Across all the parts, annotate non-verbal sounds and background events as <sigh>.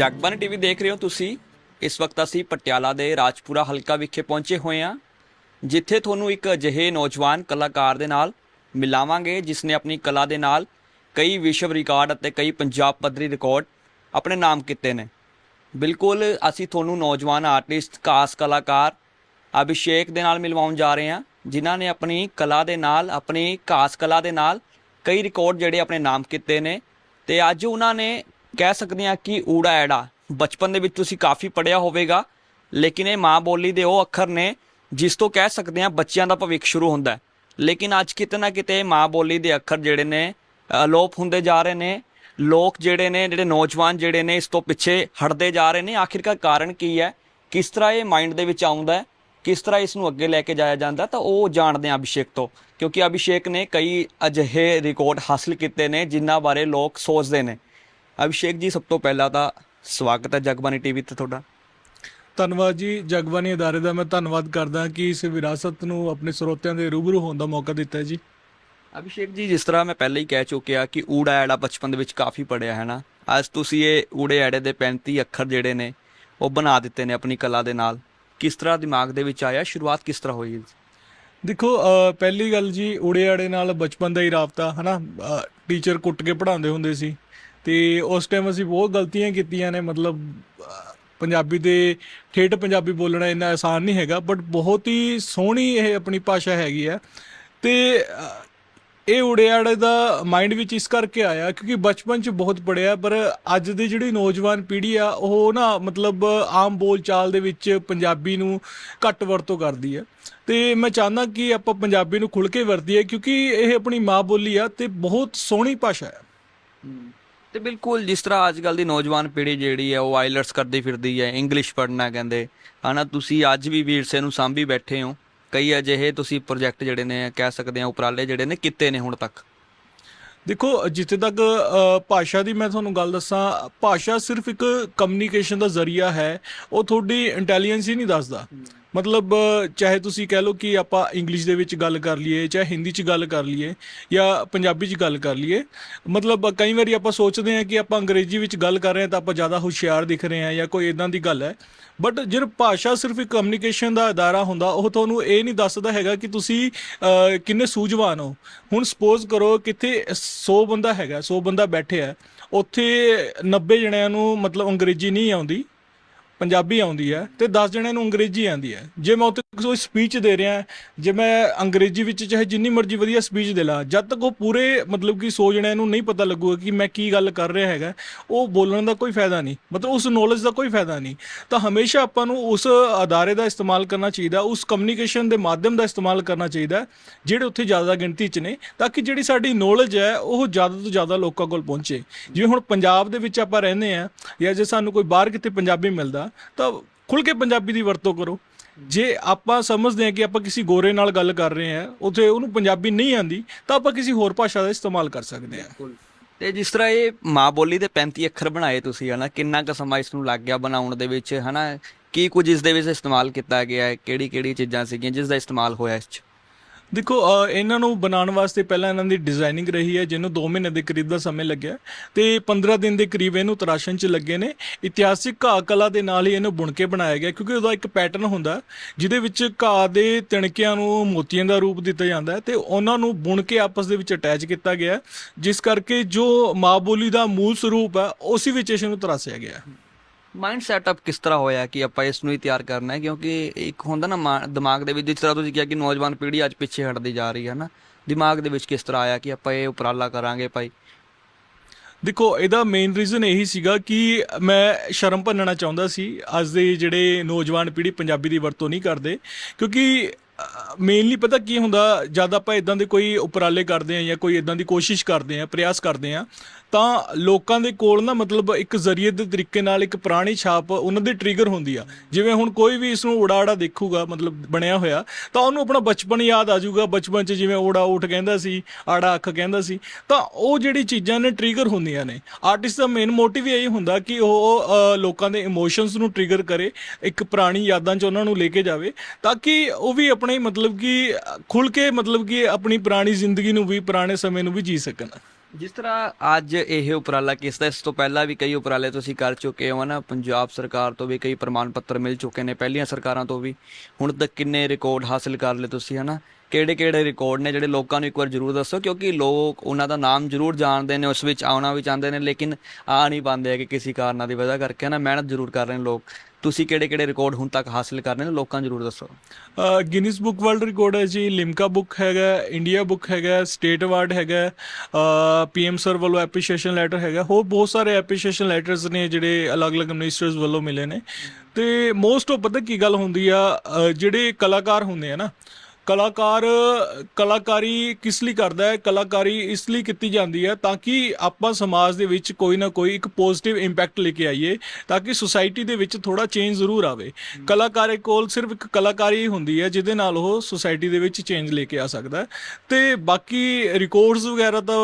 Jagbani TV ਦੇਖ ਰਹੇ ਹੋ ਤੁਸੀਂ। ਇਸ ਵਕਤ ਅਸੀਂ ਪਟਿਆਲਾ ਦੇ ਰਾਜਪੁਰਾ ਹਲਕਾ ਵਿਖੇ ਪਹੁੰਚੇ ਹੋਏ ਹਾਂ, ਜਿੱਥੇ ਤੁਹਾਨੂੰ ਇੱਕ ਅਜਿਹੇ ਨੌਜਵਾਨ ਕਲਾਕਾਰ ਦੇ ਨਾਲ ਮਿਲਾਵਾਂਗੇ ਜਿਸ ਨੇ ਆਪਣੀ ਕਲਾ ਦੇ ਨਾਲ ਕਈ ਵਿਸ਼ਵ ਰਿਕਾਰਡ ਅਤੇ ਕਈ ਪੰਜਾਬ ਪੱਧਰੀ ਰਿਕਾਰਡ ਆਪਣੇ ਨਾਮ ਕੀਤੇ ਨੇ। ਬਿਲਕੁਲ ਅਸੀਂ ਤੁਹਾਨੂੰ ਨੌਜਵਾਨ ਆਰਟਿਸਟ, ਖਾਸ ਕਲਾਕਾਰ ਅਭਿਸ਼ੇਕ ਦੇ ਨਾਲ ਮਿਲਵਾਉਣ ਜਾ ਰਹੇ ਹਾਂ, ਜਿਨ੍ਹਾਂ ਨੇ ਆਪਣੀ ਕਲਾ ਦੇ ਨਾਲ, ਆਪਣੀ ਖਾਸ ਕਲਾ ਦੇ ਨਾਲ ਕਈ ਰਿਕਾਰਡ ਜਿਹੜੇ ਆਪਣੇ ਨਾਮ ਕੀਤੇ ਨੇ। ਤੇ ਅੱਜ ਉਹਨਾਂ ਨੇ ਕਹਿ ਸਕਦੇ ਹਾਂ ਕਿ ਊੜਾ ਐੜਾ। ਬਚਪਨ ਦੇ ਵਿੱਚ ਤੁਸੀਂ ਕਾਫੀ ਪੜਿਆ ਹੋਵੇਗਾ, ਲੇਕਿਨ ਇਹ ਮਾਂ ਬੋਲੀ ਦੇ ਉਹ ਅੱਖਰ ਨੇ ਜਿਸ ਤੋਂ ਕਹਿ ਸਕਦੇ ਹਾਂ ਬੱਚਿਆਂ ਦਾ ਭਵਿੱਖ ਸ਼ੁਰੂ ਹੁੰਦਾ ਹੈ। ਲੇਕਿਨ ਅੱਜ ਕਿਤੇ ਨਾ ਕਿਤੇ ਮਾਂ ਬੋਲੀ ਦੇ ਅੱਖਰ ਜਿਹੜੇ ਨੇ, ਅਲੋਪ ਹੁੰਦੇ ਜਾ ਰਹੇ ਨੇ, ਲੋਕ ਜਿਹੜੇ ਨੇ, ਜਿਹੜੇ ਨੌਜਵਾਨ ਜਿਹੜੇ ਨੇ ਇਸ ਤੋਂ ਪਿੱਛੇ ਹਟਦੇ ਜਾ ਰਹੇ ਨੇ। ਆਖਿਰਕਾਰ ਕਾਰਨ ਕੀ ਹੈ? ਕਿਸ ਤਰ੍ਹਾਂ ਇਹ ਮਾਈਂਡ ਦੇ ਵਿੱਚ ਆਉਂਦਾ ਹੈ? ਕਿਸ ਤਰ੍ਹਾਂ ਇਸ ਨੂੰ ਅੱਗੇ ਲੈ ਕੇ ਜਾਇਆ ਜਾਂਦਾ? ਤਾਂ ਉਹ ਜਾਣਦੇ ਆ ਅਭਿਸ਼ੇਕ ਤੋਂ, ਕਿਉਂਕਿ ਅਭਿਸ਼ੇਕ ਨੇ ਕਈ ਅਜਿਹੇ ਰਿਕਾਰਡ ਹਾਸਲ ਕੀਤੇ ਨੇ ਜਿਨ੍ਹਾਂ ਬਾਰੇ ਲੋਕ ਸੋਚਦੇ ਨੇ। ਅਭਿਸ਼ੇਕ ਜੀ ਸਭ ਤੋਂ ਪਹਿਲਾਂ ਤਾਂ ਸਵਾਗਤ ਹੈ ਜਗਬਾਨੀ ਟੀਵੀ ਤੇ ਤੁਹਾਡਾ। ਧੰਨਵਾਦ ਜੀ ਜਗਬਾਨੀ ਅਦਾਰੇ ਦਾ ਮੈਂ ਧੰਨਵਾਦ ਕਰਦਾ ਕਿ ਇਸ ਵਿਰਾਸਤ ਨੂੰ ਆਪਣੇ ਸਰੋਤਿਆਂ ਦੇ ਰੂਬਰੂ ਹੋਣ ਦਾ ਮੌਕਾ ਦਿੱਤਾ ਜੀ। ਅਭਿਸ਼ੇਕ ਜੀ ਜਿਸ ਤਰ੍ਹਾਂ ਮੈਂ ਪਹਿਲਾਂ ਹੀ ਕਹਿ ਚੁੱਕਿਆ ਕਿ ਊੜਾ ਐੜਾ ਬਚਪਨ ਦੇ ਵਿੱਚ ਕਾਫੀ ਪੜਿਆ ਹੈ ਨਾ ਅੱਜ ਤੁਸੀਂ ਇਹ ਊੜੇ ਐੜੇ ਦੇ 35 ਅੱਖਰ ਜਿਹੜੇ ਨੇ ਉਹ ਬਣਾ ਦਿੱਤੇ ਨੇ ਆਪਣੀ ਕਲਾ ਦੇ ਨਾਲ। ਕਿਸ ਤਰ੍ਹਾਂ ਦਿਮਾਗ ਦੇ ਵਿੱਚ ਆਇਆ ਸ਼ੁਰੂਆਤ ਕਿਸ ਤਰ੍ਹਾਂ ਹੋਈ ਦੇਖੋ ਪਹਿਲੀ ਗੱਲ ਜੀ ਉੜੇ ਆੜੇ ਨਾਲ ਬਚਪਨ ਦਾ ਹੀ ਰਾਬਤਾ ਹਨਾ ਟੀਚਰ ਕੁੱਟ ਕੇ ਪੜ੍ਹਾਉਂਦੇ ਹੁੰਦੇ ਸੀ। ਤੇ ਉਸ ਟਾਈਮ ਅਸੀਂ ਬਹੁਤ ਗਲਤੀਆਂ ਕੀਤੀਆਂ ਨੇ, ਮਤਲਬ, ਪੰਜਾਬੀ ਦੇ ਠੇਠ ਪੰਜਾਬੀ ਬੋਲਣਾ ਇੰਨਾ ਆਸਾਨ ਨਹੀਂ ਹੈਗਾ ਬਟ ਬਹੁਤ ਹੀ ਸੋਹਣੀ ਇਹ ਆਪਣੀ ਭਾਸ਼ਾ ਹੈਗੀ ਆ। ਤੇ ਇਹ ਉੜਿਆੜੇ ਦਾ ਮਾਈਂਡ ਵਿੱਚ ਇਸ ਕਰਕੇ ਆਇਆ ਕਿਉਂਕਿ ਬਚਪਨ 'ਚ ਬਹੁਤ ਪੜਿਆ ਪਰ ਅੱਜ ਦੀ ਜਿਹੜੀ ਨੌਜਵਾਨ ਪੀੜ੍ਹੀ ਆ, ਉਹ ਨਾ, ਮਤਲਬ, ਆਮ ਬੋਲਚਾਲ ਦੇ ਵਿੱਚ ਪੰਜਾਬੀ ਨੂੰ ਘੱਟ ਵਰਤੋਂ ਕਰਦੀ ਹੈ ਤੇ ਮੈਂ ਚਾਹੁੰਦਾ ਕਿ ਆਪਾਂ ਪੰਜਾਬੀ ਨੂੰ ਖੁੱਲ੍ਹ ਕੇ ਵਰਤੀਏ ਕਿਉਂਕਿ ਇਹ ਆਪਣੀ ਮਾਂ ਬੋਲੀ ਆ ਤੇ ਬਹੁਤ ਸੋਹਣੀ ਭਾਸ਼ਾ ਹੈ। ਤੇ ਬਿਲਕੁਲ ਜਿਸ ਤਰ੍ਹਾਂ ਅੱਜ ਕੱਲ ਦੀ ਨੌਜਵਾਨ ਪੀੜ੍ਹੀ ਜਿਹੜੀ ਹੈ, ਉਹ ਆਈਲਟਸ ਕਰਦੀ ਫਿਰਦੀ ਹੈ ਇੰਗਲਿਸ਼ ਪੜ੍ਹਨਾ ਕਹਿੰਦੇ। ਹਨਾ, ਤੁਸੀਂ ਅੱਜ ਵੀ ਵੀਰਸੇ ਨੂੰ ਸਾਂਭੀ ਬੈਠੇ ਹੋ। ਕਈ ਅਜਿਹੇ ਤੁਸੀਂ ਪ੍ਰੋਜੈਕਟ ਜਿਹੜੇ ਨੇ, ਕਹਿ ਸਕਦੇ ਆ ਉਪਰਾਲੇ ਜਿਹੜੇ ਨੇ, ਕੀਤੇ ਨੇ ਹੁਣ ਤੱਕ। ਦੇਖੋ, ਜਿੱਥੇ ਤੱਕ ਭਾਸ਼ਾ ਦੀ ਮੈਂ ਤੁਹਾਨੂੰ ਗੱਲ ਦੱਸਾਂ, ਭਾਸ਼ਾ ਸਿਰਫ ਇੱਕ ਕਮਿਊਨੀਕੇਸ਼ਨ ਦਾ ਜ਼ਰੀਆ ਹੈ। ਉਹ ਤੁਹਾਡੀ ਇੰਟੈਲੀਜੈਂਸ ਹੀ ਨਹੀਂ ਦੱਸਦਾ। ਮਤਲਬ, ਚਾਹੇ ਤੁਸੀਂ ਕਹਿ ਲਓ ਕਿ ਆਪਾਂ ਇੰਗਲਿਸ਼ ਦੇ ਵਿੱਚ ਗੱਲ ਕਰ ਲਈਏ, ਚਾਹੇ ਹਿੰਦੀ 'ਚ ਗੱਲ ਕਰ ਲਈਏ ਜਾਂ ਪੰਜਾਬੀ 'ਚ ਗੱਲ ਕਰ ਲਈਏ, ਮਤਲਬ ਕਈ ਵਾਰੀ ਆਪਾਂ ਸੋਚਦੇ ਹਾਂ ਕਿ ਆਪਾਂ ਅੰਗਰੇਜ਼ੀ ਵਿੱਚ ਗੱਲ ਕਰ ਰਹੇ ਹਾਂ ਤਾਂ ਆਪਾਂ ਜ਼ਿਆਦਾ ਹੁਸ਼ਿਆਰ ਦਿਖ ਰਹੇ ਹਾਂ ਜਾਂ ਕੋਈ ਇਦਾਂ ਦੀ ਗੱਲ ਹੈ। ਬਟ ਜਿਹੜਾ ਭਾਸ਼ਾ ਸਿਰਫ ਇੱਕ ਕਮਿਊਨੀਕੇਸ਼ਨ ਦਾ ਅਦਾਰਾ ਹੁੰਦਾ, ਉਹ ਤੁਹਾਨੂੰ ਇਹ ਨਹੀਂ ਦੱਸਦਾ ਹੈਗਾ ਕਿ ਤੁਸੀਂ ਕਿੰਨੇ ਸੂਝਵਾਨ ਹੋ। ਹੁਣ ਸਪੋਜ਼ ਕਰੋ ਕਿਤੇ 100 ਬੰਦਾ ਹੈਗਾ 100 ਬੰਦਾ ਬੈਠਿਆ, ਉੱਥੇ 90 ਜਣਿਆਂ ਨੂੰ ਮਤਲਬ ਅੰਗਰੇਜ਼ੀ ਨਹੀਂ ਆਉਂਦੀ। ਪੰਜਾਬੀ ਆਉਂਦੀ ਹੈ ਤੇ 10 ਜਣਿਆਂ ਨੂੰ ਅੰਗਰੇਜ਼ੀ ਆਉਂਦੀ ਹੈ। ਜੇ ਮੈਂ ਉੱਥੇ ਕੋਈ ਸਪੀਚ ਦੇ ਰਿਹਾ ਜੇ ਮੈਂ ਅੰਗਰੇਜ਼ੀ ਵਿੱਚ ਚਾਹੇ ਜਿੰਨੀ ਮਰਜ਼ੀ ਵਧੀਆ ਸਪੀਚ ਦੇ ਲਾਂ, ਜਦ ਤੱਕ ਉਹ ਪੂਰੇ ਮਤਲਬ ਕਿ 100 ਜਣਿਆਂ ਨੂੰ ਨਹੀਂ ਪਤਾ ਲੱਗੂਗਾ ਕਿ ਮੈਂ ਕੀ ਗੱਲ ਕਰ ਰਿਹਾ ਹੈਗਾ, ਉਹ ਬੋਲਣ ਦਾ ਕੋਈ ਫਾਇਦਾ ਨਹੀਂ। ਮਤਲਬ ਉਸ ਨੌਲੇਜ ਦਾ ਕੋਈ ਫਾਇਦਾ ਨਹੀਂ। ਤਾਂ ਹਮੇਸ਼ਾ ਆਪਾਂ ਨੂੰ ਉਸ ਅਦਾਰੇ ਦਾ ਇਸਤੇਮਾਲ ਕਰਨਾ ਚਾਹੀਦਾ, ਉਸ ਕਮਿਊਨੀਕੇਸ਼ਨ ਦੇ ਮਾਧਿਅਮ ਦਾ ਇਸਤੇਮਾਲ ਕਰਨਾ ਚਾਹੀਦਾ, ਜਿਹੜੇ ਉੱਥੇ ਜ਼ਿਆਦਾ ਗਿਣਤੀ 'ਚ ਨੇ, ਤਾਂ ਕਿ ਜਿਹੜੀ ਸਾਡੀ ਨੌਲੇਜ ਹੈ, ਉਹ ਜ਼ਿਆਦਾ ਤੋਂ ਜ਼ਿਆਦਾ ਲੋਕਾਂ ਕੋਲ ਪਹੁੰਚੇ। ਜਿਵੇਂ ਹੁਣ ਪੰਜਾਬ ਦੇ ਵਿੱਚ ਆਪਾਂ ਰਹਿੰਦੇ ਆ ਜਾਂ ਜੇ ਸਾਨੂੰ ਕੋਈ ਬਾਹਰ ਕਿਤੇ ਪੰਜਾਬੀ ਮਿਲਦਾ, ਤਾਂ ਖੁੱਲ ਕੇ ਪੰਜਾਬੀ ਦੀ ਵਰਤੋਂ ਕਰੋ। ਜੇ ਆਪਾਂ ਸਮਝਦੇ ਹਾਂ ਕਿ ਆਪਾਂ ਕਿਸੇ ਗੋਰੇ ਨਾਲ ਗੱਲ ਕਰ ਰਹੇ ਹਾਂ, ਉੱਥੇ ਉਹਨੂੰ ਪੰਜਾਬੀ ਨਹੀਂ ਆਂਦੀ ਤਾਂ ਆਪਾਂ ਕਿਸੇ ਹੋਰ ਭਾਸ਼ਾ ਦਾ ਇਸਤੇਮਾਲ ਕਰ ਸਕਦੇ ਹਾਂ। ਤੇ ਜਿਸ ਤਰ੍ਹਾਂ ਇਹ ਮਾਂ ਬੋਲੀ ਦੇ 35 ਅੱਖਰ ਬਣਾਏ ਤੁਸੀਂ, ਹਨਾ, ਕਿੰਨਾ ਕੁ ਸਮਾਂ ਇਸ ਨੂੰ ਲੱਗ ਗਿਆ ਬਣਾਉਣ ਦੇ ਵਿੱਚ, ਹਨਾ, ਕੀ ਕੁਝ ਇਸ ਦੇ ਵਿੱਚ ਇਸਤੇਮਾਲ ਕੀਤਾ ਗਿਆ ਹੈ ਕਿਹੜੀ ਕਿਹੜੀ ਚੀਜ਼ਾਂ ਸੀਗੀਆਂ, ਜਿਸ ਦਾ ਇਸਤੇਮਾਲ ਹੋਇਆ ਇਸ 'ਚ? ਦੇਖੋ ਇਹਨਾਂ ਨੂੰ ਬਣਾਉਣ ਵਾਸਤੇ ਪਹਿਲਾਂ ਇਹਨਾਂ ਦੀ ਡਿਜ਼ਾਈਨਿੰਗ ਰਹੀ ਹੈ, ਜਿਹਨੂੰ 2 ਮਹੀਨੇ ਦੇ ਕਰੀਬ ਦਾ ਸਮੇਂ ਲੱਗਿਆ ਤੇ 15 ਦਿਨ ਦੇ ਕਰੀਬ ਇਹਨੂੰ ਤਰਾਸ਼ਣ 'ਚ ਲੱਗੇ ਨੇ। ਇਤਿਹਾਸਿਕ ਘਾਹ ਕਲਾ ਦੇ ਨਾਲ ਹੀ ਇਹਨੂੰ ਬੁਣ ਕੇ ਬਣਾਇਆ ਗਿਆ, ਕਿਉਂਕਿ ਉਹਦਾ ਇੱਕ ਪੈਟਰਨ ਹੁੰਦਾ ਜਿਹਦੇ ਵਿੱਚ ਘਾਹ ਦੇ ਤਿਣਕਿਆਂ ਨੂੰ ਮੋਤੀਆਂ ਦਾ ਰੂਪ ਦਿੱਤਾ ਜਾਂਦਾ ਹੈ ਤੇ ਉਹਨਾਂ ਨੂੰ ਬੁਣ ਕੇ ਆਪਸ ਦੇ ਵਿੱਚ ਅਟੈਚ ਕੀਤਾ ਗਿਆ ਜਿਸ ਕਰਕੇ ਜੋ ਮਾਂ ਬੋਲੀ ਦਾ ਮੂਲ ਸਰੂਪ ਹੈ, ਉਸੇ ਵਿੱਚ ਇਸ ਨੂੰ ਤਰਾਸਿਆ ਗਿਆ ਮਾਈਂਡ ਸੈਟਅਪ ਕਿਸ ਤਰ੍ਹਾਂ ਹੋਇਆ ਕਿ ਆਪਾਂ ਇਸ ਨੂੰ ਹੀ ਤਿਆਰ ਕਰਨਾ ਹੈ? ਕਿਉਂਕਿ ਇੱਕ ਹੁੰਦਾ ਨਾ ਮਾ- ਦਿਮਾਗ ਦੇ ਵਿੱਚ, ਜਿਸ ਤਰ੍ਹਾਂ ਤੁਸੀਂ ਕਿਹਾ ਕਿ ਨੌਜਵਾਨ ਪੀੜ੍ਹੀ ਅੱਜ ਪਿੱਛੇ ਹਟਦੀ ਜਾ ਰਹੀ ਹੈ ਨਾ, ਦਿਮਾਗ ਦੇ ਵਿੱਚ ਕਿਸ ਤਰ੍ਹਾਂ ਆਇਆ ਕਿ ਆਪਾਂ ਇਹ ਉਪਰਾਲਾ ਕਰਾਂਗੇ ਭਾਈ? ਦੇਖੋ, ਇਹਦਾ ਮੇਨ ਰੀਜ਼ਨ ਇਹੀ ਸੀਗਾ ਕਿ ਮੈਂ ਸ਼ਰਮ ਭੰਨਣਾ ਚਾਹੁੰਦਾ ਸੀ, ਅੱਜ ਦੇ ਜਿਹੜੇ ਨੌਜਵਾਨ ਪੀੜ੍ਹੀ ਪੰਜਾਬੀ ਦੀ ਵਰਤੋਂ ਨਹੀਂ ਕਰਦੇ, ਕਿਉਂਕਿ ਮੇਨਲੀ ਪਤਾ ਕੀ ਹੁੰਦਾ, ਜਦ ਆਪਾਂ ਇਦਾਂ ਦੇ ਕੋਈ ਉਪਰਾਲੇ ਕਰਦੇ ਆ ਜਾਂ ਕੋਈ ਇਦਾਂ ਦੀ ਕੋਸ਼ਿਸ਼ ਕਰਦੇ ਆ ਪ੍ਰਯਾਸ ਕਰਦੇ ਆ ਤਾਂ ਲੋਕਾਂ ਦੇ ਕੋਲ ਨਾ ਮਤਲਬ ਇੱਕ ਜ਼ਰੀਏ ਦੇ ਤਰੀਕੇ ਨਾਲ ਇੱਕ ਪੁਰਾਣੀ ਛਾਪ ਉਹਨਾਂ ਦੀ ਟ੍ਰਿਗਰ ਹੁੰਦੀ ਆ। ਜਿਵੇਂ ਹੁਣ ਕੋਈ ਵੀ ਇਸ ਨੂੰ ਉਡਾੜਾ ਦੇਖੂਗਾ, ਮਤਲਬ ਬਣਿਆ ਹੋਇਆ, ਤਾਂ ਉਹਨੂੰ ਆਪਣਾ ਬਚਪਨ ਯਾਦ ਆ ਜਾਊਗਾ। ਬਚਪਨ 'ਚ ਜਿਵੇਂ ਓੜਾ ਊਠ ਕਹਿੰਦਾ ਸੀ, ਆੜਾ ਅੱਖ ਕਹਿੰਦਾ ਸੀ, ਤਾਂ ਉਹ ਜਿਹੜੀ ਚੀਜ਼ਾਂ ਨੇ ਟ੍ਰਿਗਰ ਹੁੰਦੀਆਂ ਨੇ। ਆਰਟਿਸਟ ਦਾ ਮੇਨ ਮੋਟਿਵ ਇਹ ਹੁੰਦਾ ਕਿ ਉਹ ਲੋਕਾਂ ਦੇ ਇਮੋਸ਼ਨਸ ਨੂੰ ਟ੍ਰਿਗਰ ਕਰੇ, ਇੱਕ ਪੁਰਾਣੀ ਯਾਦਾਂ 'ਚ ਉਹਨਾਂ ਨੂੰ ਲੈ ਕੇ ਜਾਵੇ, ਤਾਂ ਕਿ ਉਹ ਵੀ ਆਪਣੇ ਮਤਲਬ ਕਿ ਖੁੱਲ ਕੇ ਮਤਲਬ ਕਿ ਆਪਣੀ ਪੁਰਾਣੀ ਜ਼ਿੰਦਗੀ ਨੂੰ ਵੀ, ਪੁਰਾਣੇ ਸਮੇਂ ਨੂੰ ਵੀ ਜੀ ਸਕਣ। ਜਿਸ ਤਰ੍ਹਾਂ ਅੱਜ ਇਹ ਉਪਰਾਲਾ ਕਿਸ ਦਾ, ਇਸ ਤੋਂ ਪਹਿਲਾਂ ਵੀ ਕਈ ਉਪਰਾਲੇ ਤੁਸੀਂ ਕਰ ਚੁੱਕੇ ਹੋ ਨਾ ਪੰਜਾਬ ਸਰਕਾਰ ਤੋਂ ਵੀ ਕਈ ਪ੍ਰਮਾਣ ਪੱਤਰ ਮਿਲ ਚੁੱਕੇ ਨੇ, ਪਹਿਲੀਆਂ ਸਰਕਾਰਾਂ ਤੋਂ ਵੀ। ਹੁਣ ਤੱਕ ਕਿੰਨੇ ਰਿਕਾਰਡ ਹਾਸਲ ਕਰ ਲਏ ਤੁਸੀਂ, ਹਨਾ? ਕਿਹੜੇ ਕਿਹੜੇ ਰਿਕਾਰਡ ਨੇ ਜਿਹੜੇ ਲੋਕਾਂ ਨੂੰ ਇੱਕ ਵਾਰ ਜ਼ਰੂਰ ਦੱਸੋ, ਕਿਉਂਕਿ ਲੋਕ ਉਹਨਾਂ ਦਾ ਨਾਮ ਜ਼ਰੂਰ ਜਾਣਦੇ ਨੇ, ਉਸ ਵਿੱਚ ਆਉਣਾ ਵੀ ਚਾਹੁੰਦੇ ਨੇ, ਲੇਕਿਨ ਆ ਨਹੀਂ ਪਾਉਂਦੇ ਕਿ ਕਿਸੇ ਕਾਰਨਾਂ ਦੀ ਵਜ੍ਹਾ ਕਰਕੇ ਨਾ ਮਿਹਨਤ ਜ਼ਰੂਰ ਕਰ ਰਹੇ ਨੇ ਲੋਕ। ਤੁਸੀਂ ਕਿਹੜੇ ਕਿਹੜੇ ਰਿਕਾਰਡ ਹੁਣ ਤੱਕ ਹਾਸਲ ਕਰਨੇ ਨੇ, ਲੋਕਾਂ ਨੂੰ ਜ਼ਰੂਰ ਦੱਸੋ। ਗਿਨੀਜ਼ ਬੁੱਕ ਵਰਲਡ ਰਿਕਾਰਡ ਹੈ ਜੀ ਲਿਮਕਾ ਬੁੱਕ ਹੈਗਾ ਇੰਡੀਆ ਬੁੱਕ ਹੈਗਾ ਸਟੇਟ ਅਵਾਰਡ ਹੈਗਾ ਪੀਐਮ ਸਰ ਵੱਲੋਂ ਐਪਰੀਸ਼ੀਏਸ਼ਨ ਲੈਟਰ ਹੈਗਾ, ਹੋਰ ਬਹੁਤ ਸਾਰੇ ਐਪਰੀਸ਼ੀਏਸ਼ਨ ਲੈਟਰਸ ਨੇ ਜਿਹੜੇ ਅਲੱਗ-ਅਲੱਗ ਮਿਨਿਸਟਰਸ ਵੱਲੋਂ ਮਿਲੇ ਨੇ। ਤੇ ਮੋਸਟ ਆਫ ਪਤਾ ਕੀ ਗੱਲ ਹੁੰਦੀ ਆ ਜਿਹੜੇ ਕਲਾਕਾਰ ਹੁੰਦੇ ਆ ਨਾ ਕਲਾਕਾਰ ਕਲਾਕਾਰੀ ਕਿਸ ਲਈ ਕਰਦਾ ਹੈ? ਕਲਾਕਾਰੀ ਇਸ ਲਈ ਕੀਤੀ ਜਾਂਦੀ ਹੈ ਤਾਂ ਕਿ ਆਪਾਂ ਸਮਾਜ ਦੇ ਵਿੱਚ ਕੋਈ ਨਾ ਕੋਈ ਇੱਕ ਪੋਜ਼ਿਟਿਵ ਇੰਪੈਕਟ ਲੈ ਕੇ ਆਈਏ ਤਾਂ ਕਿ ਸੁਸਾਇਟੀ ਦੇ ਵਿੱਚ ਥੋੜਾ ਚੇਂਜ ਜ਼ਰੂਰ ਆਵੇ। ਕਲਾਕਾਰੇ ਕੋਲ ਸਿਰਫ ਇੱਕ ਕਲਾਕਾਰੀ ਹੀ ਹੁੰਦੀ ਹੈ ਜਿਹਦੇ ਨਾਲ ਉਹ ਸੁਸਾਇਟੀ ਦੇ ਵਿੱਚ ਚੇਂਜ ਲੈ ਕੇ ਆ ਸਕਦਾ ਤੇ ਬਾਕੀ ਰਿਕਾਰਡਸ ਵਗੈਰਾ ਤਾਂ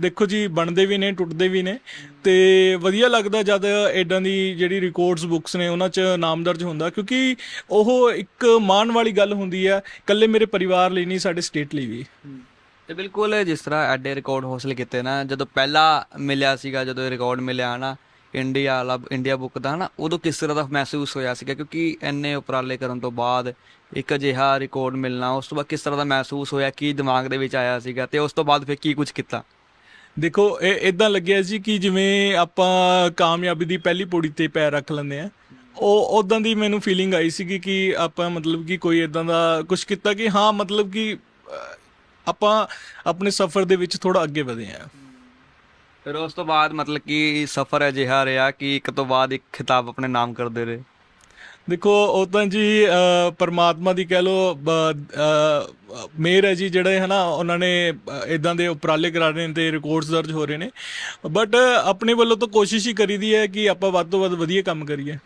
ਦੇਖੋ ਜੀ ਬਣਦੇ ਵੀ ਨੇ ਟੁੱਟਦੇ ਵੀ ਨੇ। ਤੇ ਵਧੀਆ ਲੱਗਦਾ ਜਦ ਇਦਾਂ ਦੀ ਜਿਹੜੀ ਰਿਕਾਰਡਸ ਬੁੱਕਸ ਨੇ ਉਹਨਾਂ 'ਚ ਨਾਮ ਦਰਜ ਹੁੰਦਾ ਕਿਉਂਕਿ ਉਹ ਇੱਕ ਮਾਣ ਵਾਲੀ ਗੱਲ ਹੁੰਦੀ ਹੈ ਇਕੱਲੇ ਮੇਰੇ ਪਰਿਵਾਰ ਲਈ ਨਹੀਂ ਸਾਡੇ ਸਟੇਟ ਲਈ ਵੀ। ਤੇ ਬਿਲਕੁਲ ਜਿਸ ਤਰ੍ਹਾਂ ਐਡੇ ਰਿਕਾਰਡ ਹਾਸਲ ਕੀਤੇ ਨਾ ਜਦੋਂ ਪਹਿਲਾ ਮਿਲਿਆ ਸੀਗਾ ਜਦੋਂ ਇਹ ਰਿਕਾਰਡ ਮਿਲਿਆ ਨਾ ਇੰਡੀਆ ਵਾਲਾ ਇੰਡੀਆ ਬੁੱਕ ਦਾ ਨਾ ਉਦੋਂ ਕਿਸ ਤਰ੍ਹਾਂ ਦਾ ਮਹਿਸੂਸ ਹੋਇਆ ਸੀਗਾ ਕਿਉਂਕਿ ਇੰਨੇ ਉਪਰਾਲੇ ਕਰਨ ਤੋਂ ਬਾਅਦ ਇੱਕ ਅਜਿਹਾ ਰਿਕਾਰਡ ਮਿਲਣਾ ਉਸ ਤੋਂ ਬਾਅਦ ਕਿਸ ਤਰ੍ਹਾਂ ਦਾ ਮਹਿਸੂਸ ਹੋਇਆ ਕੀ ਦਿਮਾਗ ਦੇ ਵਿੱਚ ਆਇਆ ਸੀਗਾ ਤੇ ਉਸ ਤੋਂ ਬਾਅਦ ਫਿਰ ਕੀ ਕੁਝ ਕੀਤਾ? ਦੇਖੋ ਇਹ ਇਦਾਂ ਲੱਗਿਆ ਜੀ ਕਿ ਜਿਵੇਂ ਆਪਾਂ ਕਾਮਯਾਬੀ ਦੀ ਪਹਿਲੀ ਪੌੜੀ ਤੇ ਪੈਰ ਰੱਖ ਲੈਂਦੇ ਆ ਉਹ ਉਦਾਂ ਦੀ ਮੈਨੂੰ ਫੀਲਿੰਗ ਆਈ ਸੀਗੀ ਕਿ ਆਪਾਂ ਮਤਲਬ ਕਿ ਕੋਈ ਇਦਾਂ ਦਾ ਕੁਝ ਕੀਤਾ ਕਿ ਹਾਂ ਮਤਲਬ ਕਿ ਆਪਾਂ ਆਪਣੇ ਸਫ਼ਰ ਦੇ ਵਿੱਚ ਥੋੜਾ ਅੱਗੇ ਵਧੇ ਆ ਫਿਰ ਉਸ ਤੋਂ ਬਾਅਦ ਮਤਲਬ ਕਿ ਸਫ਼ਰ ਅਜਿਹਾ ਰਿਹਾ ਕਿ ਇੱਕ ਤੋਂ ਬਾਅਦ ਇੱਕ ਖਿਤਾਬ ਆਪਣੇ ਨਾਮ ਕਰਦੇ ਰਹੇ। ਦੇਖੋ ਉਹ ਤਾਂ ਜੀ ਪਰਮਾਤਮਾ ਦੀ ਕਹਿ ਲੋ ਮੇਰ ਹੈ ਜੀ ਜਿਹੜੇ ਹਨਾ ਉਹਨਾਂ ਨੇ ਇਦਾਂ ਦੇ ਉਪਰਾਲੇ ਕਰਾ ਰਹੇ ਨੇ ਤੇ ਰਿਕਾਰਡਸ ਦਰਜ ਹੋ ਰਹੇ ਨੇ। ਬਟ ਆਪਣੇ ਵੱਲੋਂ ਤਾਂ ਕੋਸ਼ਿਸ਼ ਹੀ ਕਰੀਦੀ ਹੈ ਕਿ ਆਪਾਂ ਵੱਧ ਤੋਂ ਵੱਧ ਵਧੀਆ ਕੰਮ ਕਰੀਏ।